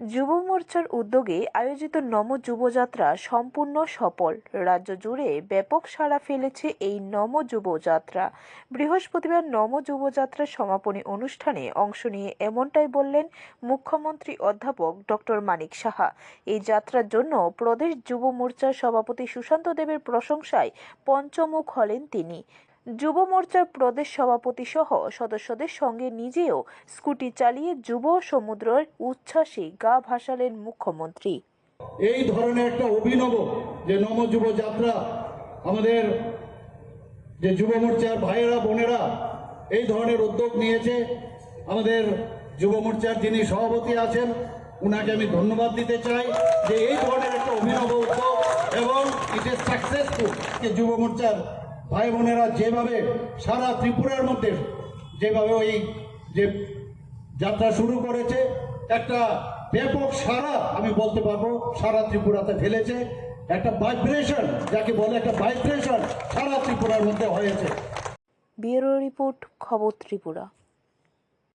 যুব মোর্চার উদ্যোগে আয়োজিত নম যুবযাত্রা সম্পূর্ণ সফল। রাজ্য জুড়ে ব্যাপক সাড়া ফেলেছে এই নম যুবযাত্রা বৃহস্পতিবার নম যুবযাত্রার সমাপনী অনুষ্ঠানে অংশ নিয়ে এমনটাই বললেন মুখ্যমন্ত্রী অধ্যাপক ডক্টর মানিক সাহা। এই যাত্রার জন্য প্রদেশ যুব মোর্চার সভাপতি সুশান্ত দেবের প্রশংসায় পঞ্চমুখ হলেন তিনি। যুব মোর্চার প্রদেশ সভাপতি সহ সদস্যদের সঙ্গে নিজেও স্কুটি চালিয়ে যুব সমুদ্রের উচ্ছ্বাসে গা ভাসালেন মুখ্যমন্ত্রী। এই ধরনের একটা অভিনব যে নমযুব যাত্রা আমাদের যে যুব মোর্চার ভাইয়েরা, বোনেরা এই ধরনের উদ্যোগ নিয়েছে। আমাদের যুব মোর্চার যিনি সভাপতি আছেন, উনাকে আমি ধন্যবাদ দিতে চাই যে এই ধরনের একটা অভিনব উদ্যোগ এবং ইট ইজ সাকসেসফুল যুব মোর্চার ভাই বোনেরা যেভাবে সারা ত্রিপুরার মধ্যে যেভাবে ওই যে যাত্রা শুরু করেছে, একটা ব্যাপক সারা আমি বলতে পারব, সারা ত্রিপুরাতে ফেলেছে। একটা ভাইব্রেশন যাকে বলে একটা ভাইব্রেশন সারা ত্রিপুরার মধ্যে হয়েছে। ব্যুরো রিপোর্ট, খবর ত্রিপুরা।